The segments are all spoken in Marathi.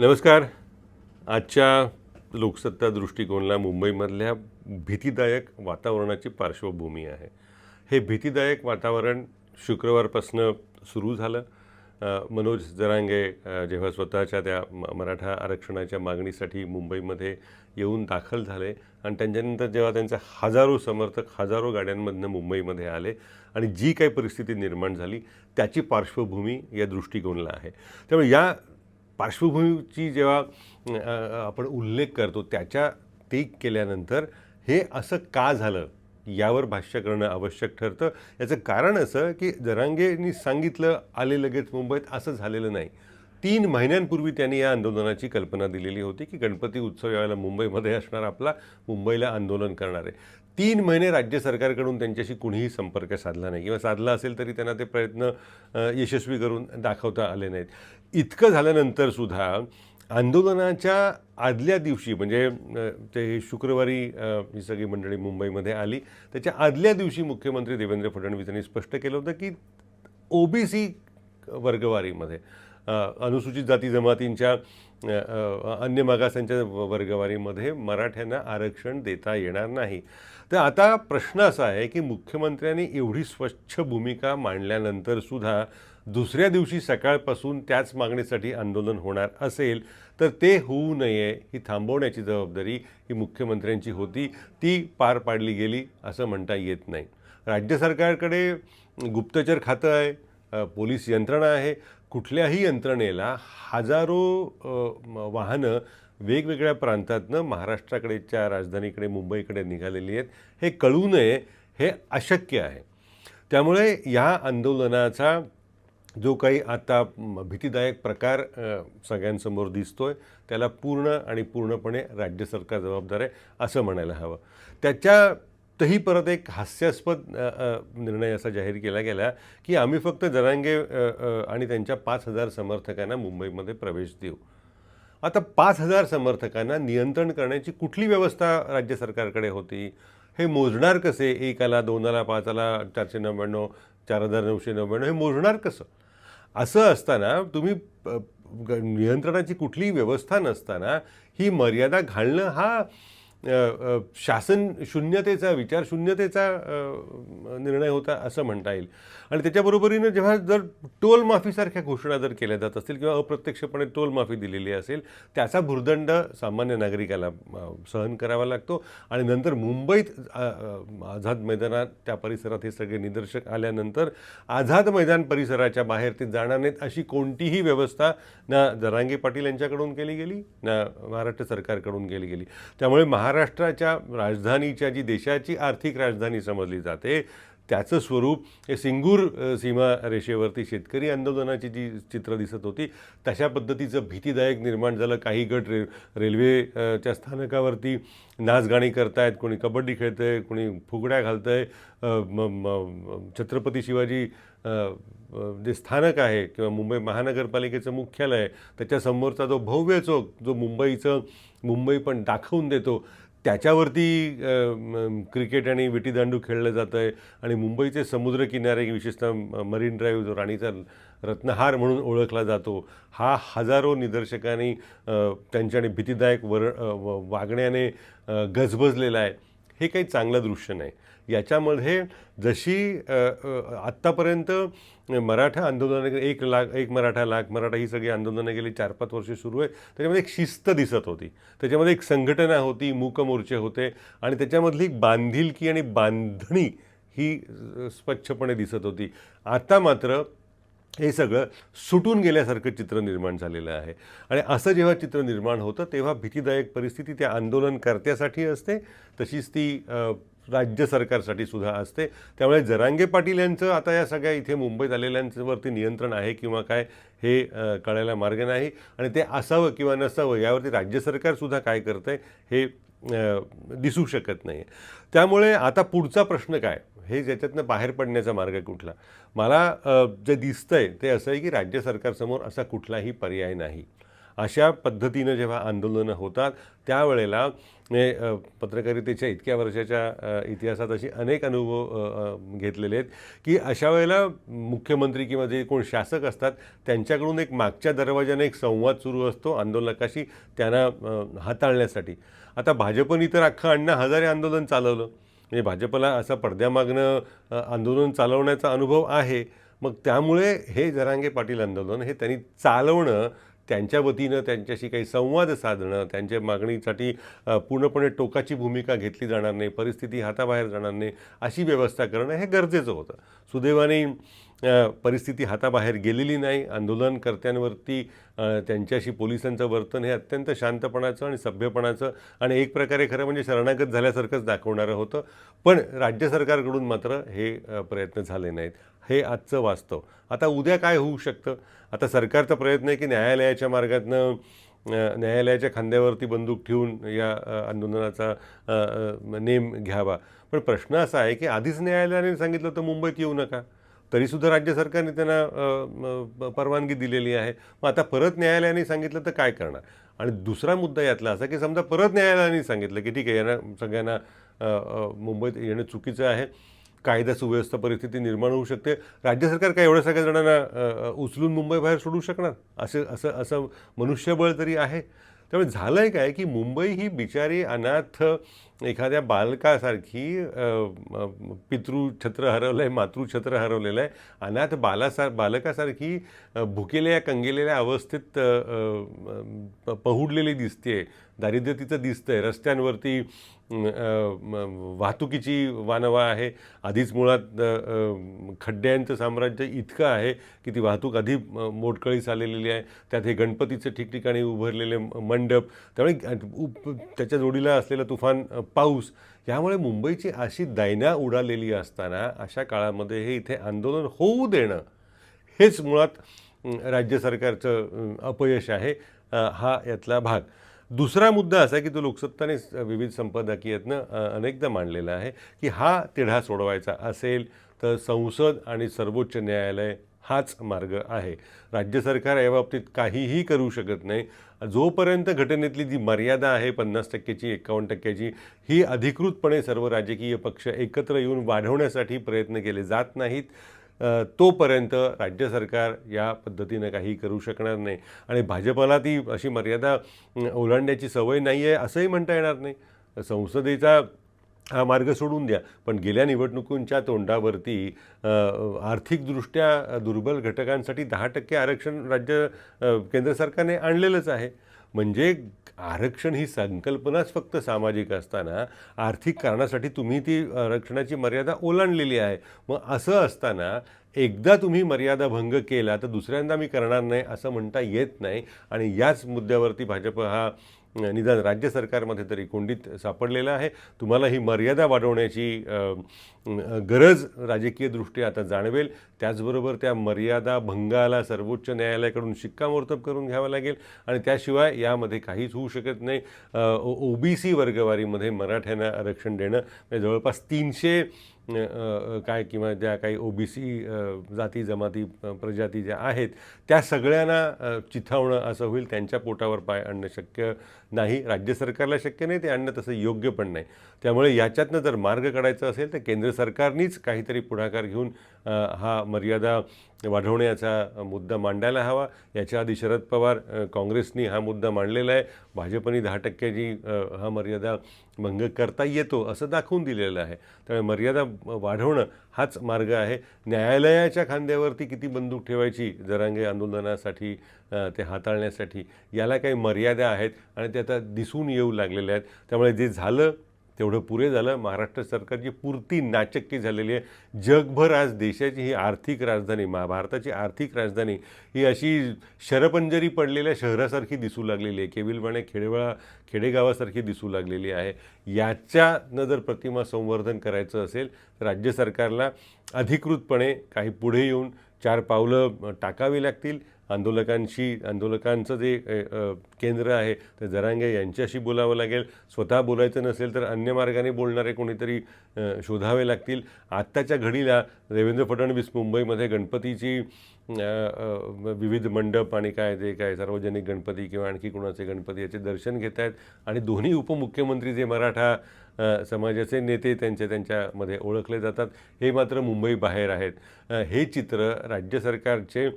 नमस्कार. आजच्या लोकसत्ता दृष्टिकोनला मुंबईमधल्या भीतीदायक वातावरणाची पार्श्वभूमी आहे. हे भीतीदायक वातावरण शुक्रवारपासनं सुरू झालं. मनोज जरांगे जेव्हा स्वतःच्या त्या म- मराठा आरक्षणाच्या मागणीसाठी मुंबईमध्ये येऊन दाखल झाले आणि त्यांच्यानंतर जेव्हा त्यांचे हजारो समर्थक हजारो गाड्यांमधनं मुंबईमध्ये आले आणि जी काही परिस्थिती निर्माण झाली त्याची पार्श्वभूमी या दृष्टिकोनला आहे. त्यामुळे या पार्श्वभूमीची जेव्हा आपण उल्लेख करतो त्याच्या ते केल्यानंतर हे असं का झालं यावर भाष्य करणं आवश्यक ठरतं. याचं कारण असं की जरांगेंनी सांगितलं आले लगेच मुंबईत असं झालेलं नाही. तीन महिन्यांपूर्वी त्यांनी या आंदोलनाची कल्पना दिलेली होती की गणपती उत्सव यावेळेला मुंबईमध्ये असणार आपला मुंबईला आंदोलन करणार. आहे तीन महिने राज्य सरकारकडून त्यांच्याशी कुणीही संपर्क साधला नाही. किंवा साधला असेल तरी त्यांना ते प्रयत्न यशस्वी करून दाखवता आले नाहीत. इतकं झाल्यानंतर सुद्धा आंदोलनाच्या आदल्या दिवशी म्हणजे ते शुक्रवारी ही सगळी मंडळी मुंबईमध्ये आली. त्याच्या आदल्या दिवशी मुख्यमंत्री देवेंद्र फडणवीस यांनी स्पष्ट केलं होतं की ओबीसी वर्गवारीमध्ये अनुसूचित जाती जमातींच्या अन्य मागासांच्या वर्गवारीमध्ये मराठ्यांना आरक्षण देता येणार नाही. तर आता प्रश्न असा आहे की मुख्यमंत्र्यांनी एवढी स्वच्छ भूमिका मांडल्यानंतर सुद्धा दुसऱ्या दिवशी सकाळपासून त्याच मागणीसाठी आंदोलन होणार असेल तर ते होऊ नये ही थांबवण्याची जबाबदारी ही मुख्यमंत्र्यांची होती. ती पार पाडली गेली असं म्हणता येत नाही. राज्य सरकारकडे गुप्तचर खातं आहे पोलीस यंत्रणा आहे कुठल्याही यंत्रणेला हजारो वाहनं वेगवेगळ्या प्रांतातनं महाराष्ट्राकडेच्या राजधानीकडे मुंबईकडे निघालेली आहेत. हे कळू नये हे अशक्य आहे. त्यामुळे या आंदोलनाचा जो काही आता भीतीदायक प्रकार सगळ्यांसमोर दिसतो आहे त्याला पूर्ण आणि पूर्णपणे राज्य सरकार जबाबदार आहे असं म्हणायला हवं. त्याच्या त्याच्यातही परत एक हास्यास्पद निर्णय असा जाहीर केला गेला की आम्ही फक्त जरांगे आणि त्यांच्या पाच हजार समर्थकांना मुंबईमध्ये प्रवेश देऊ. आता पाच हजार समर्थकांना नियंत्रण करण्याची कुठली व्यवस्था राज्य सरकारकडे होती? हे मोजणार कसे? एकाला दोनाला पाचाला चारशे नव्याण्णव चार हजार नऊशे नव्याण्णव हे मोजणार कसं? असं असताना तुम्ही ग- नियंत्रणाची कुठलीही व्यवस्था नसताना ही मर्यादा घालणं हा शासन शून्यतेचा विचार शून्यतेचा निर्णय होता असं म्हणता येईल. आणि त्याच्याबरोबरीनं जेव्हा जर टोल माफीसारख्या घोषणा जर केल्या जात असतील किंवा अप्रत्यक्षपणे टोल माफी दिलेली असेल त्याचा भुर्दंड सामान्य नागरिकाला सहन करावा लागतो. आणि नंतर मुंबईत आझाद मैदानात त्या परिसरात हे सगळे निदर्शक आल्यानंतर आझाद मैदान परिसराच्या बाहेर ते जाणार नाहीत अशी कोणतीही व्यवस्था ना जरांगे पाटील यांच्याकडून केली गेली ना महाराष्ट्र सरकारकडून केली गेली. त्यामुळे महा महाराष्ट्राच्या राजधानीच्या जी देशाची आर्थिक राजधानी समजली जाते त्याचं स्वरूप हे सिंगूर सीमा रेषेवरती शेतकरी आंदोलनाची जी चित्र दिसत होती तशा पद्धतीचं भीतीदायक निर्माण झालं. काही गट रे रेल्वेच्या स्थानकावरती नाचगाणी करतायत कोणी कबड्डी खेळतंय कोणी फुगड्या घालतंय. आहे म- छत्रपती शिवाजी जे स्थानक आहे किंवा मुंबई महानगरपालिकेचं मुख्यालय आहे त्याच्यासमोरचा जो भव्य चौक जो मुंबईचं मुंबई पण दाखवून देतो त्याच्यावरती क्रिकेट आणि विटीदांडू खेळलं जातं आहे आणि मुंबईचे समुद्रकिनारे विशेषतः मरीन ड्राईव्ह जो राणीचा रत्नहार म्हणून ओळखला जातो हा हजारो निदर्शकांनी त्यांच्याने भीतीदायक वर व- वागण्याने गजबजलेला आहे. हे काही चांगलं दृश्य नाही. याच्यामध्ये जशी आत्तापर्यंत मराठा आंदोलनं एक लाख एक मराठा लाख मराठा ही सगळी आंदोलनं गेली चार पाच वर्षे सुरू आहे त्याच्यामध्ये एक शिस्त दिसत होती. त्याच्यामध्ये एक संघटना होती मूकमोर्चे होते आणि त्याच्यामधली एक बांधिलकी आणि बांधणी ही स्वच्छपणे दिसत होती. आता मात्र हे सगळं सुटून गेल्यासारखं चित्र निर्माण झालेलं आहे. आणि असं जेव्हा चित्र निर्माण होतं तेव्हा भीतीदायक परिस्थिती त्या आंदोलनकर्त्यासाठी असते. तशीच ती राज्य सरकारसाठी सुद्धा असते. त्यामुळे जरांगे पाटील यांचं आता या सगळ्या इथे मुंबईत आलेल्यांवरती नियंत्रण आहे किंवा काय हे कळायला मार्ग नाही. आणि ते असावं किंवा नसावं यावरती राज्य सरकारसुद्धा काय करतं हे दिसू शकत नाही त्यामुळे आता पुढचा प्रश्न काय? हे ज्याच्यातनं बाहेर पडण्याचा मार्ग कुठला? मला जे दिसतंय ते असं आहे की राज्य सरकारसमोर असा कुठलाही पर्याय नाही. अशा पद्धतीनं जेव्हा आंदोलनं होतात त्यावेळेला हे, पत्रकारितेच्या इतक्या वर्षाच्या इतिहासात अशी अनेक अनुभव घेतलेले आहेत की अशा वेळेला मुख्यमंत्री किंवा जे कोण शासक असतात त्यांच्याकडून एक मागच्या दरवाजाने एक संवाद सुरू असतो आंदोलकाशी त्यांना हाताळण्यासाठी. आता भाजपने तर अख्खं अण्णा हजारे आंदोलन चालवलं. म्हणजे भाजपला असं पडद्यामागनं आंदोलन चालवण्याचा अनुभव आहे. मग त्यामुळे हे जरांगे पाटील आंदोलन हे त्यांनी चालवणं त्यांच्या वतीनं त्यांच्याशी काही संवाद साधणं त्यांच्या मागणीसाठी पूर्णपणे टोकाची भूमिका घेतली जाणार नाही परिस्थिती हाताबाहेर जाणार नाही अशी व्यवस्था करणं हे गरजेचं होतं. सुदैवाने परिस्थिती हाताबाहेर गेलेली नाही. आंदोलनकर्त्यांवरती त्यांच्याशी पोलिसांचं वर्तन हे अत्यंत शांतपणाचं आणि सभ्यपणाचं आणि एक प्रकारे खरं म्हणजे शरणागत झाल्यासारखंच दाखवणारं होतं. पण राज्य सरकारकडून मात्र हे प्रयत्न झाले नाहीत. हे आजचं वास्तव. आता उद्या काय होऊ शकतं? आता सरकारचा प्रयत्न आहे की न्यायालयाच्या मार्गातनं न्यायालयाच्या खांद्यावरती बंदूक ठेवून या आंदोलनाचा नेम घ्यावा. पण प्रश्न असा आहे की आधीच न्यायालयाने सांगितलं होतं मुंबईत येऊ नका. तरीसुद्धा राज्य सरकारने त्यांना परवानगी दिलेली आहे. मग आता परत न्यायालयाने सांगितलं तर काय करणार? आणि दुसरा मुद्दा यातला असा की समजा परत न्यायालयाने सांगितलं की ठीक आहे यांना सगळ्यांना मुंबईत येणं चुकीचं आहे. कायदा सुव्यवस्था परिस्थिती निर्माण होऊ शकते. राज्य सरकार काय एवढ्या सगळ्या जणांना उचलून मुंबई बाहेर सोडू शकणार? असे असं असं मनुष्यबळ तरी आहे. त्यामुळे झालं आहे काय की मुंबई ही बिचारी अनाथ एखाद्या बालकासारखी पितृछत्र हरवलं आहे मातृछत्र हरवलेलं आहे अनाथ बालासा बालकासारखी भुकेल्या कंगेलेल्या अवस्थेत पहुडलेली दिसते दारिद्र्य तिचं दिसतंय रस्त्यांवरती वाहतुकीची वानवा आहे आधीच मुळात खड्ड्यांचं साम्राज्य इतकं आहे की ती वाहतूक आधी मोडकळीस आलेली आहे त्यात हे गणपतीचे ठिकठिकाणी उभारलेले मंडप त्यामुळे उप- त्याच्या जोडीला असलेलं तुफान पाऊस. यामुळे मुंबईची अशी दैना उडालेली असताना अशा काळामध्ये हे इथे आंदोलन होऊ देणं हेच मुळात राज्य सरकारचं अपयश आहे हा यातला भाग. दुसरा मुद्दा असा की तो लोकसत्ताने विविध संपादकीयतनं अनेकदा मांडलेला आहे की हा तिढा सोडवायचा असेल तर संसद आणि सर्वोच्च न्यायालय हाच मार्ग आहे. राज्य सरकार याबाबतीत काहीही करू शकत नाही. जोपर्यंत घटनेतली जी मर्यादा आहे पन्नास टक्क्याची एकावन्न टक्क्याची ही अधिकृतपणे सर्व राजकीय पक्ष एकत्र येऊन वाढवण्यासाठी प्रयत्न केले जात नाहीत तोपर्यंत राज्य सरकार या पद्धतीनं काही करू शकणार नाही. आणि भाजपला ती अशी मर्यादा ओलांडण्याची सवय नाही आहे असंही म्हणता येणार नाही. संसदेचा हा मार्ग सोडून द्या. पण गेल्या निवडणुकांच्या तोंडावरती आर्थिकदृष्ट्या दुर्बल घटकांसाठी दहा टक्के आरक्षण राज्य केंद्र सरकारने आणलेलंच आहे. म्हणजे आरक्षण ही संकल्पनाच फक्त सामाजिक असताना आर्थिक कारणासाठी तुम्ही ती आरक्षणाची मर्यादा ओलांडलेली आहे. मग असं असताना एकदा तुम्ही मर्यादा भंग केला तर दुसऱ्यांदा मी करणार नाही असं म्हणता येत नाही. आणि याच मुद्द्यावरती भाजप हा निदान राज्य सरकारमध्ये तरी कोंडीत सापडलेलं आहे. तुम्हाला ही मर्यादा वाढवण्याची गरज राजकीय गरज राजकीयदृष्ट्या आता जाणवेल. त्याचबरोबर त्या मर्यादा भंगाला सर्वोच्च न्यायालयाकडून शिक्कामोर्तब करून घ्यावं लागेल आणि त्याशिवाय यामध्ये काहीच होऊ शकत नाही. ओ बी सी वर्गवारीमध्ये मराठ्यांना आरक्षण देणं जवळपास तीनशे काय किंवा ज्या काही ओ बी सी जाती जमाती प्रजाती ज्या आहेत त्या सगळ्यांना चिथावणं असं होईल. त्यांच्या पोटावर पाय आणणं शक्य नाही. राज्य सरकारला शक्य नाही ते आणणं तसं योग्य पण नाही. त्यामुळे याच्यातनं जर मार्ग काढायचा असेल तर केंद्र सरकारनीच काहीतरी पुढाकार घेऊन हा मर्यादा वाढवण्याचा मुद्दा मांडायला हवा. याच्या आधी शरद पवार काँग्रेसनी हा मुद्दा मांडलेला आहे. भाजपनी दहा टक्क्याची हा मर्यादा भंग करता येतो असं दाखवून दिलेलं आहे. त्यामुळे मर्यादा वाढवणं हाच मार्ग आहे. न्यायालयाच्या खांद्यावरती किती बंदूक ठेवायची जरांगे आंदोलनासाठी ते हाताळण्यासाठी याला काही मर्यादा आहेत आणि ते आता दिसून येऊ लागलेल्या आहेत. त्यामुळे जे झालं तेवढं पुरे झालं. महाराष्ट्र सरकारची पुरती नाचक्की झालेली आहे. जगभर आज देशाची ही आर्थिक राजधानी मा भारताची आर्थिक राजधानी ही अशी शरपंजरी पडलेल्या शहरासारखी दिसू लागलेली आहे. केविलवाणे खेडेवळा खेडेगावासारखी दिसू लागलेली आहे. याच्यानं जर प्रतिमा संवर्धन करायचं असेल तर राज्य सरकारला अधिकृतपणे काही पुढे येऊन चार पावलं टाकावी लागतील. आंदोलकांशी आंदोलकांचं जे केंद्र आहे ते जरांगे यांच्याशी बोलावं लागेल. स्वतः बोलायचं नसेल तर अन्य मार्गाने बोलणारे कोणीतरी शोधावे लागतील. आत्ताच्या घडीला देवेंद्र फडणवीस मुंबईमध्ये गणपतीची विविध मंडप आणि काय ते काय सार्वजनिक गणपती किंवा आणखी कोणाचे गणपती याचे दर्शन घेत आहेत. आणि दोन्ही उपमुख्यमंत्री जे मराठा समाजाचे नेते त्यांच्या त्यांच्यामध्ये ओळखले जातात. हे मात्र मुंबई बाहेर आहेत. हे चित्र राज्य सरकारचे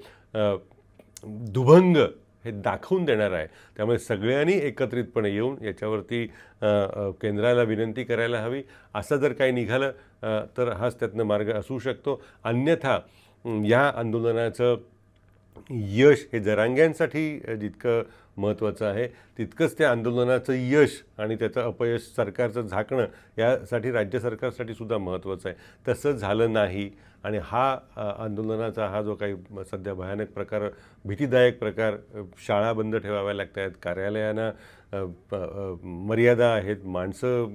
दुभंग हे दाखवून देणार आहे. त्यामुळे सगळ्यांनी एकत्रितपणे येऊन याच्यावरती केंद्राला विनंती करायला हवी. असं जर काही निघालं तर हाच त्यातनं मार्ग असू शकतो. अन्यथा या आंदोलनाचं यश हे जरांग्यांसाठी जितकं महत्त्वाचं आहे. तितकंच त्या आंदोलनाचं यश आणि त्याचं अपयश सरकारचं झाकणं यासाठी राज्य सरकारसाठी सुद्धा महत्त्वाचं आहे. तसं झालं नाही आणि हा आंदोलनाचा हा जो काही सध्या भयानक प्रकार भीतीदायक प्रकार शाळा बंद ठेवाव्या लागत आहेत कार्यालयांना प- मर्यादा आहेत माणसं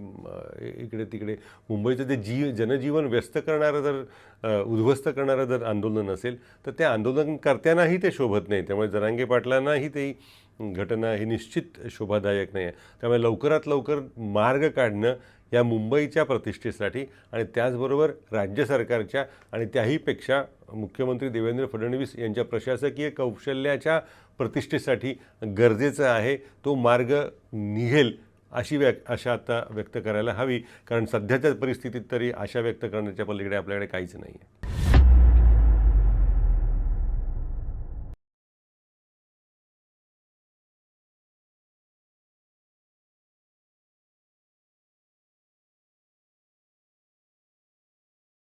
इकडे तिकडे मुंबईचं ते जी जनजीवन व्यस्त करणारं जर उद्ध्वस्त करणारं जर आंदोलन असेल तर त्या आंदोलनकर्त्यांनाही ते शोभत नाही. त्यामुळे जरांगे पाटलांनाही ते घटना ही निश्चित शोभादायक नाही आहे त्यामुळे लवकरात लवकर मार्ग काढणं या मुंबईच्या प्रतिष्ठेसाठी आणि त्याचबरोबर राज्य सरकारच्या आणि त्याहीपेक्षा मुख्यमंत्री देवेंद्र फडणवीस यांच्या प्रशासकीय कौशल्याच्या प्रतिष्ठेसाठी गरजेचं आहे. तो मार्ग निघेल अशी व्यक आशा आता व्यक्त करायला हवी. कारण सध्याच्या परिस्थितीत तरी आशा व्यक्त करण्याच्या पलीकडे आपल्याकडे काहीच नाही आहे